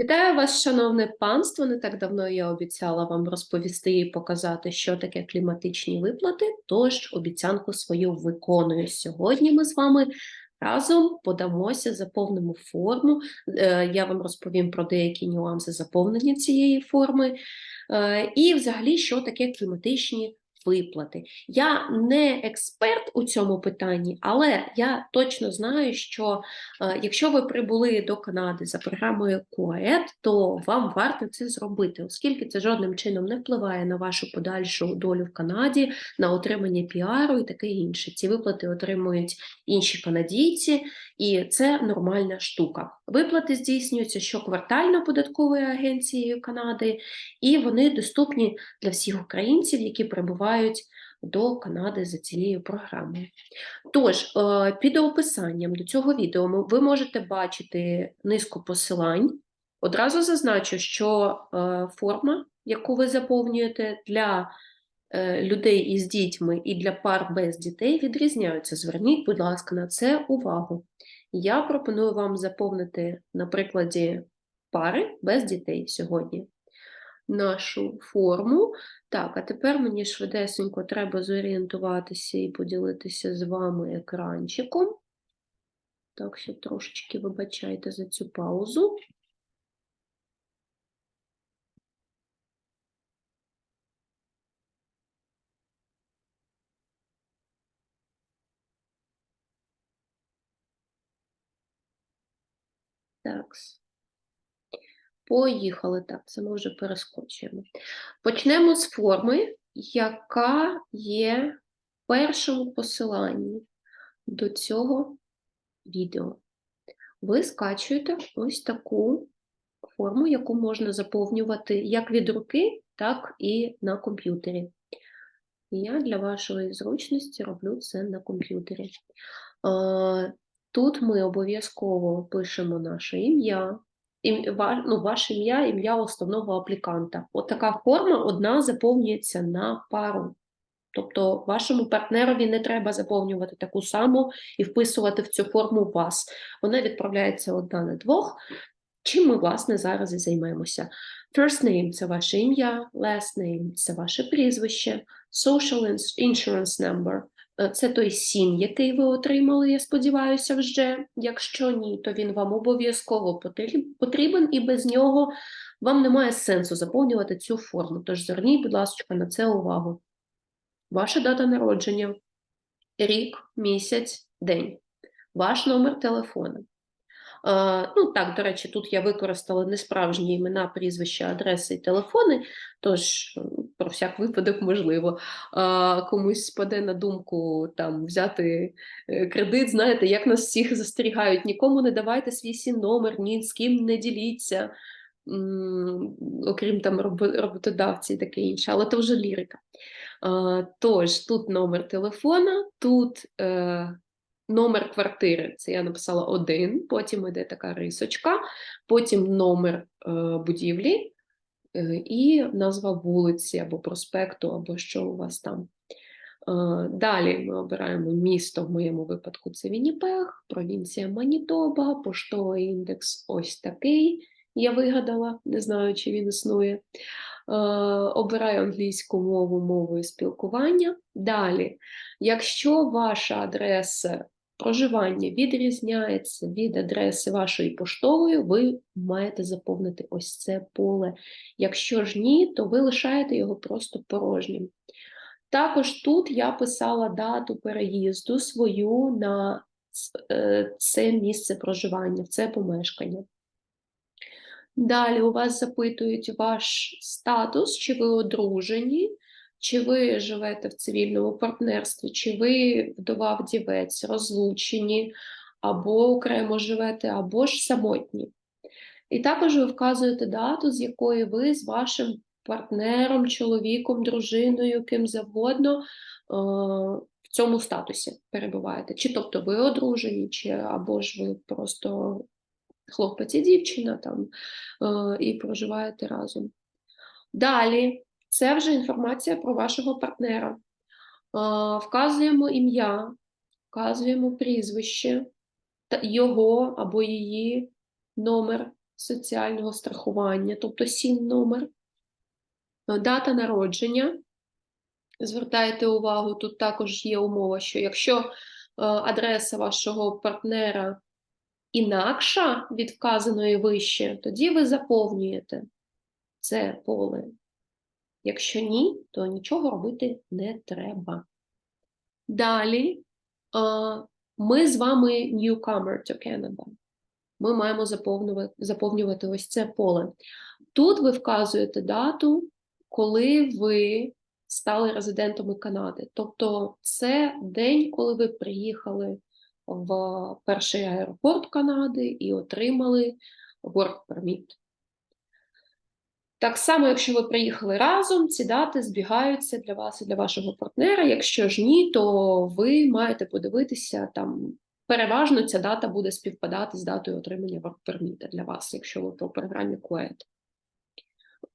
Вітаю вас, шановне панство. Не так давно я обіцяла вам розповісти і показати, що таке кліматичні виплати. Тож обіцянку свою виконую. Сьогодні ми з вами разом подамося, заповнимо форму. Е, Я вам розповім про деякі нюанси заповнення цієї форми. Е, І, взагалі, що таке кліматичні виплати. Я не експерт у цьому питанні, але я точно знаю, що Е, Якщо ви прибули до Канади за програмою QAED, то вам варто це зробити, оскільки це жодним чином не впливає на вашу подальшу долю в Канаді, на отримання піару і таке інше. Ці виплати отримують інші канадійці, і це нормальна штука. Виплати здійснюються щоквартально податковою агенцією Канади, і вони доступні для всіх українців, які прибувають до Канади за цією програмою. Тож, е, під описанням до цього відео ви можете бачити низку посилань. Одразу зазначу, що е, форма, яку ви заповнюєте для е, людей із дітьми і для пар без дітей, відрізняються. Зверніть, будь ласка, на це увагу. Я пропоную вам заповнити на прикладі пари без дітей сьогодні нашу форму. Так, а тепер мені швидесенько треба зорієнтуватися і поділитися з вами екранчиком. Так, ще трошечки вибачайте за цю паузу. Так. Поїхали. Так, це ми вже перескочуємо. Почнемо з форми, яка є в першому посиланні до цього відео. Ви скачуєте ось таку форму, яку можна заповнювати як від руки, так і на комп'ютері. Я для вашої зручності роблю це на комп'ютері. Тут ми обов'язково пишемо наше ім'я, ну, ваше ім'я, ім'я основного апліканта. От така форма одна заповнюється на пару. Тобто вашому партнерові не треба заповнювати таку саму і вписувати в цю форму вас. Вона відправляється одна на двох. Чим ми, власне, зараз і займемося. First name – це ваше ім'я, last name – це ваше прізвище, social ins- insurance number це той сін, який ви отримали, я сподіваюся, вже. Якщо ні, то він вам обов'язково потрібен, і без нього вам немає сенсу заповнювати цю форму. Тож зверніть, будь ласка, на це увагу. Ваша дата народження, рік, місяць, день, ваш номер телефону. Е, Ну, так, до речі, тут я використала несправжні імена, прізвища, адреси і телефони, тож про всяк випадок можливо. Е, Комусь спаде на думку там взяти е, кредит, знаєте, як нас всіх застерігають, нікому не давайте свій сім номер, ні з ким не діліться, окрім там роботодавці і таке інше, але це вже лірика. Е, Тож, тут номер телефона, тут е, номер квартири, це я написала один, потім йде така рисочка, потім номер е, будівлі е, і назва вулиці або проспекту, або що у вас там. Е, Далі ми обираємо місто, в моєму випадку це Вінніпег, провінція Манітоба, поштовий індекс ось такий. Я вигадала, не знаю, чи він існує. Обираю англійську мову мовою спілкування. Далі, якщо ваша адреса проживання відрізняється від адреси вашої поштової, ви маєте заповнити ось це поле. Якщо ж ні, то ви лишаєте його просто порожнім. Також тут я писала дату переїзду свою на е, це місце проживання, це помешкання. Далі у вас запитують ваш статус, чи ви одружені, чи ви живете в цивільному партнерстві, чи ви вдова вдівець, розлучені, або окремо живете, або ж самотні. І також ви вказуєте дату, з якої ви з вашим партнером, чоловіком, дружиною, ким завгодно е, в цьому статусі перебуваєте. Чи тобто ви одружені, чи або ж ви просто хлопець і дівчина там е, і проживаєте разом. Далі, це вже інформація про вашого партнера. Вказуємо ім'я, вказуємо прізвище, його або її номер соціального страхування, тобто сім номер, дата народження. Звертайте увагу, тут також є умова, що якщо адреса вашого партнера інакша від вказаної вище, тоді ви заповнюєте це поле. Якщо ні, то нічого робити не треба. Далі ми з вами newcomer to Canada. Ми маємо заповнювати, заповнювати ось це поле. Тут ви вказуєте дату, коли ви стали резидентами Канади. Тобто це день, коли ви приїхали в перший аеропорт Канади і отримали work permit. Так само, якщо ви приїхали разом, ці дати збігаються для вас і для вашого партнера. Якщо ж ні, то ви маєте подивитися там. Переважно ця дата буде співпадати з датою отримання work для вас, якщо ви по програмі QED.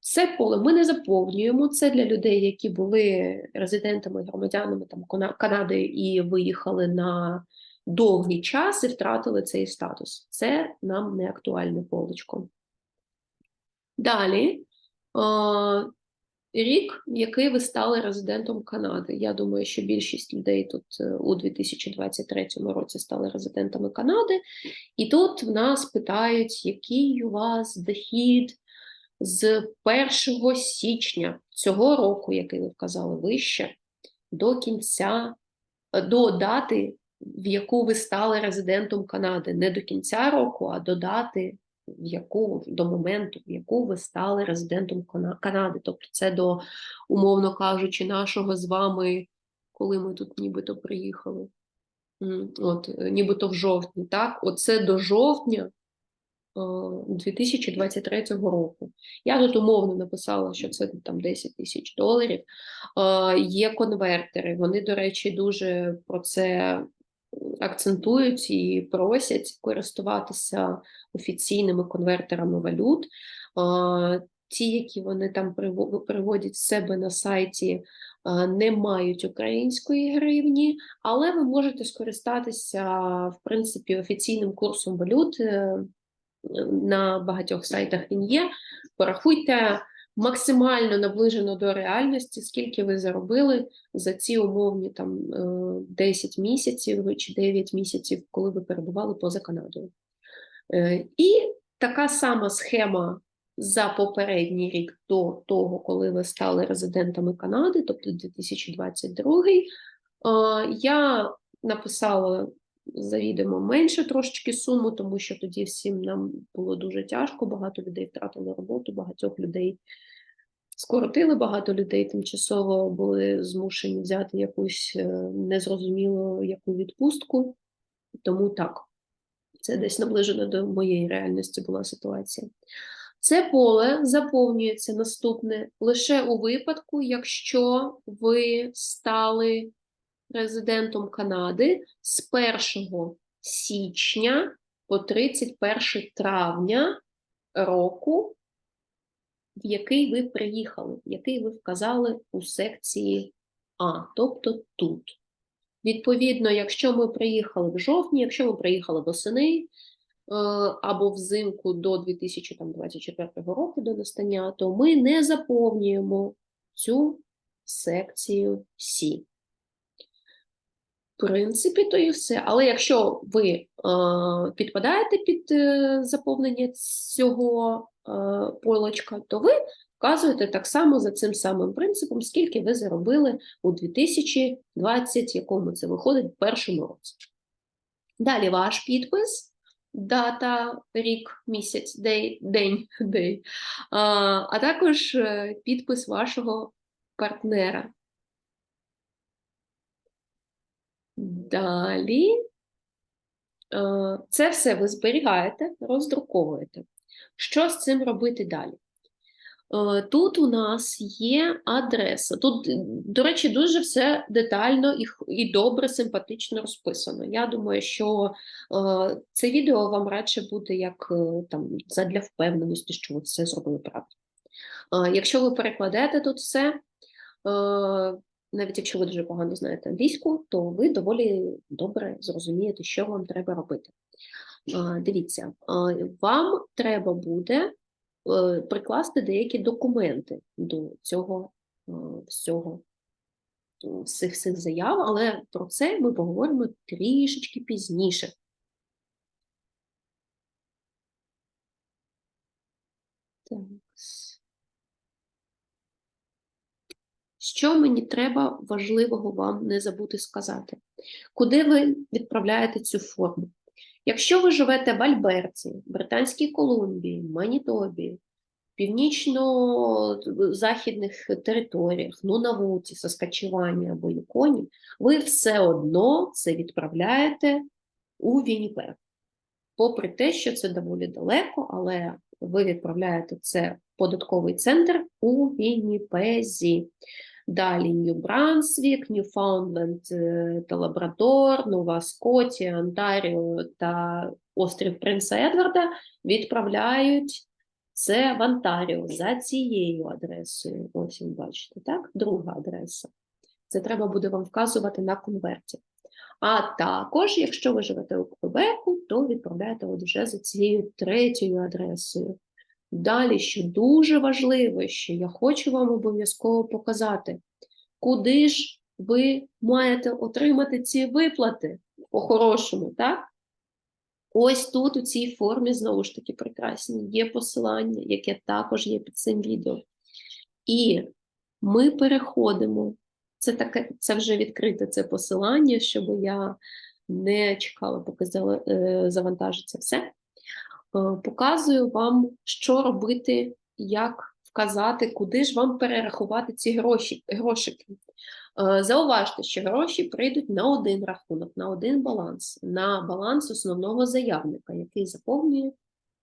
Це поле ми не заповнюємо. Це для людей, які були резидентами, громадянами там Канади і виїхали на довгий час і втратили цей статус. Це нам не актуальне полечко. Далі рік, який ви стали резидентом Канади. Я думаю, що більшість людей тут е, у 2023 році стали резидентами Канади, і тут в нас питають, який у вас дохід з 1 січня цього року, який ви вказали вище, до кінця, е, до дати, в яку ви стали резидентом Канади, не до кінця року, а до дати, в яку до моменту, в яку ви стали резидентом Канади. Тобто, це до, умовно кажучи, нашого з вами, коли ми тут нібито приїхали. От, е, нібито в жовтні, так? Оце до жовтня 2023 е, року. Я тут умовно написала, що це там 10 тисяч доларів. Є конвертери. Вони, до речі, дуже про це акцентують і просять користуватися офіційними конвертерами валют. Е, ті, які вони там приводять в себе на сайті, не мають української гривні, але ви можете скористатися в принципі офіційним курсом валют на багатьох сайтах він є. Порахуйте максимально наближено до реальності, скільки ви заробили за ці умовні там 10 е, місяців чи 9 місяців, коли ви перебували поза Канадою. Е, і така сама схема за попередній рік до того, коли ви стали резидентами Канади, тобто 2022, е, я написала завідомо менше трошечки суму, тому що тоді всім нам було дуже тяжко, багато людей втратили роботу, багатьох людей скоротили, багато людей тимчасово були змушені взяти якусь е, незрозуміло яку відпустку. Тому так, це десь наближено до моєї реальності була ситуація. Це поле заповнюється наступне лише у випадку, якщо ви стали президентом Канади з 1 січня по 31 травня року, в який ви приїхали, який ви вказали у секції А, тобто тут. Відповідно, якщо ми приїхали в жовтні, якщо ми приїхали восени е, або взимку до 2024 року до настання, то ми не заповнюємо цю секцію Сі принципі, то і все. Але якщо ви е, підпадаєте під е, заповнення цього е, полочка, то ви вказуєте так само за цим самим принципом, скільки ви заробили у 2020, якому це виходить в першому році. Далі ваш підпис. Дата, рік, місяць, день, день, день, а, також е, підпис вашого партнера. Далі е, це все ви зберігаєте, роздруковуєте. Що з цим робити далі? Е, тут у нас є адреса. Тут, до речі, дуже все детально і і добре, симпатично розписано. Я думаю, що е, це відео вам радше буде як там, для впевненості, що ви все зробили правильно. Е, якщо ви перекладете тут все, е, навіть якщо ви дуже погано знаєте англійську, то ви доволі добре зрозумієте, що вам треба робити. Дивіться, вам треба буде е, прикласти деякі документи до цього е, всього е, всіх цих заяв, але про це ми поговоримо трішечки пізніше. Так. Що мені треба важливого вам не забути сказати? Куди ви відправляєте цю форму? Якщо ви живете в Альберті, Британській Колумбії, Манітобі, північно-західних територіях, ну на вулиці, Саскачевані або Юконі, ви все одно це відправляєте у Вінніпег. Попри те, що це доволі далеко, але ви відправляєте це в податковий центр у Вінніпезі. Далі Нью-Брансвік, Ньюфаундленд е, та Лабрадор, Нова Скотія, Онтаріо та острів Принца Едварда відправляють це в Онтаріо за цією адресою. Ось ви бачите, так? Друга адреса. Це треба буде вам вказувати на конверті. А також, якщо ви живете у Квебеку, то відправляєте от вже за цією третьою адресою. Далі, що дуже важливо, що я хочу вам обов'язково показати, куди ж ви маєте отримати ці виплати по-хорошому, так? Ось тут у цій формі, знову ж таки, прекрасні, є посилання, яке також є під цим відео. І ми переходимо. Це таке, це вже відкрите це посилання, щоб я не чекала, поки е, завантажиться все. Е, показую вам, що робити, як вказати, куди ж вам перерахувати ці гроші, грошики. Е, зауважте, що гроші прийдуть на один рахунок, на один баланс, на баланс основного заявника, який заповнює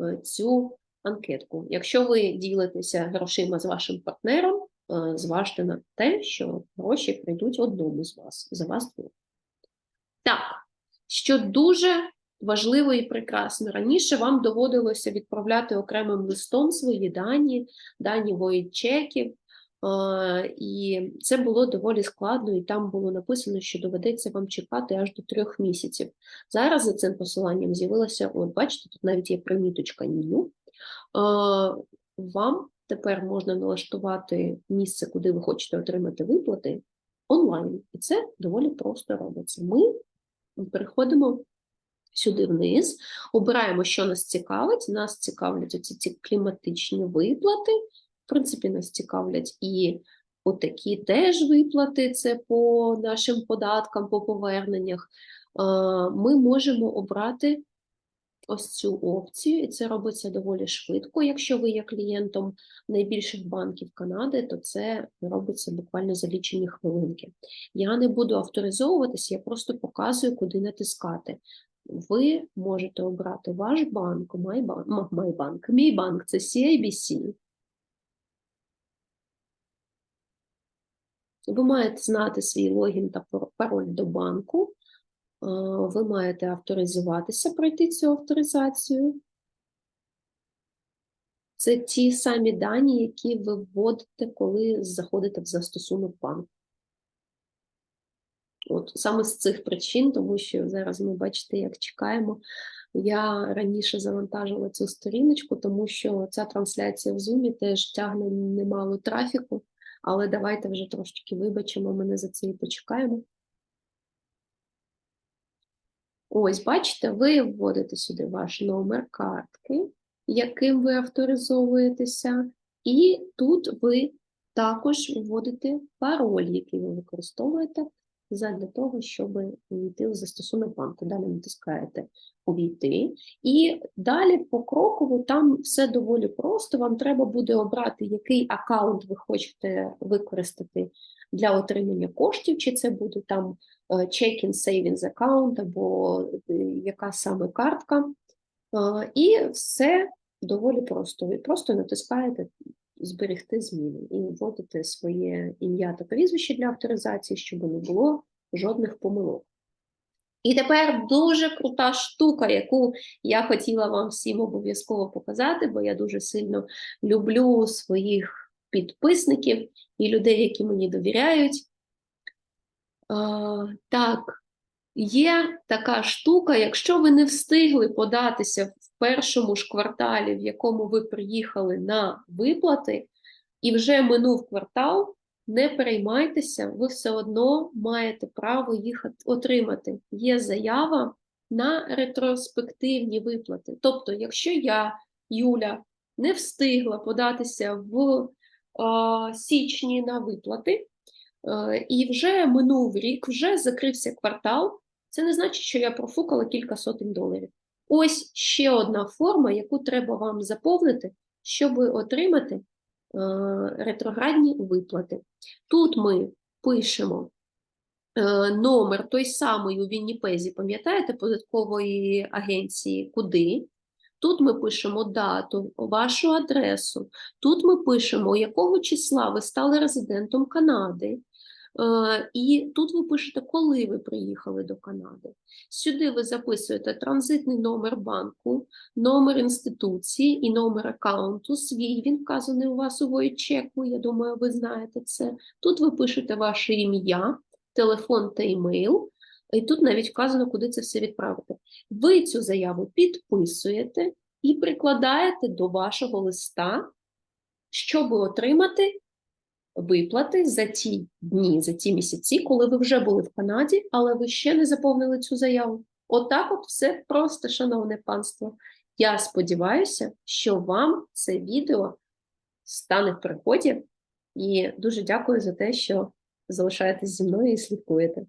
е, цю анкетку. Якщо ви ділитеся грошима з вашим партнером, зважте на те, що гроші прийдуть одному з вас, за вас двох. Так, що дуже важливо і прекрасно. Раніше вам доводилося відправляти окремим листом свої дані, дані воєнчеків, і це було доволі складно, і там було написано, що доведеться вам чекати аж до трьох місяців. Зараз за цим посиланням з'явилося, от бачите, тут навіть є приміточка new. Вам тепер можна налаштувати місце, куди ви хочете отримати виплати онлайн. І це доволі просто робиться. Ми переходимо сюди вниз, обираємо, що нас цікавить. Нас цікавлять оці ці кліматичні виплати. В принципі, нас цікавлять і отакі теж виплати, це по нашим податкам, по поверненнях. Ми можемо обрати ось цю опцію, і це робиться доволі швидко. Якщо ви є клієнтом найбільших банків Канади, то це робиться буквально за лічені хвилинки. Я не буду авторизовуватися, я просто показую, куди натискати ви можете обрати ваш банк, MyBank. Мій банк це CIBC. Ви маєте знати свій логін та пароль до банку. Ви маєте авторизуватися, пройти цю авторизацію. Це ті самі дані, які ви вводите, коли заходите в застосунок банку. От Саме з цих причин, тому що зараз ми бачите, як чекаємо. Я раніше завантажила цю сторіночку, тому що ця трансляція в Zoom теж тягне немало трафіку, але давайте вже трошки вибачимо, ми не за це і почекаємо. Ось, бачите, ви вводите сюди ваш номер картки, яким ви авторизовуєтеся, і тут ви також вводите пароль, який ви використовуєте для того, щоб увійти в застосунок банку. Далі натискаєте Увійти. І далі покроково там все доволі просто. Вам треба буде обрати, який аккаунт ви хочете використати для отримання коштів, чи це буде там е, check-in savings account або е, яка саме картка. Е, і все доволі просто. Ви просто натискаєте зберегти зміни і вводити своє ім'я та прізвище для авторизації, щоб не було жодних помилок. І тепер дуже крута штука, яку я хотіла вам всім обов'язково показати, бо я дуже сильно люблю своїх підписників і людей, які мені довіряють. Так, Є така штука, якщо ви не встигли податися в першому ж кварталі, в якому ви приїхали на виплати, і вже минув квартал, не переймайтеся, ви все одно маєте право їх отримати. Є заява на ретроспективні виплати. Тобто, якщо я, Юля, не встигла податися в а, січні на виплати, е, і вже минув рік, вже закрився квартал, це не значить, що я профукала кілька сотень доларів. Ось ще одна форма, яку треба вам заповнити, щоб отримати е, ретроградні виплати. Тут ми пишемо е, номер той самий у Вінніпезі, пам'ятаєте, податкової агенції, куди. Тут ми пишемо дату, вашу адресу. Тут ми пишемо, якого числа ви стали резидентом Канади. Е, І тут ви пишете, коли ви приїхали до Канади. Сюди ви записуєте транзитний номер банку, номер інституції і номер аккаунту свій. Він вказаний у вас у воєчеку, я думаю, ви знаєте це. Тут ви пишете ваше ім'я, телефон та імейл, і тут навіть вказано, куди це все відправити. Ви цю заяву підписуєте і прикладаєте до вашого листа, щоб отримати виплати за ті дні, за ті місяці, коли ви вже були в Канаді, але ви ще не заповнили цю заяву. Отак от все просто, шановне панство. Я сподіваюся, що вам це відео стане в приході, І дуже дякую за те, що залишаєтесь зі мною і слідкуєте.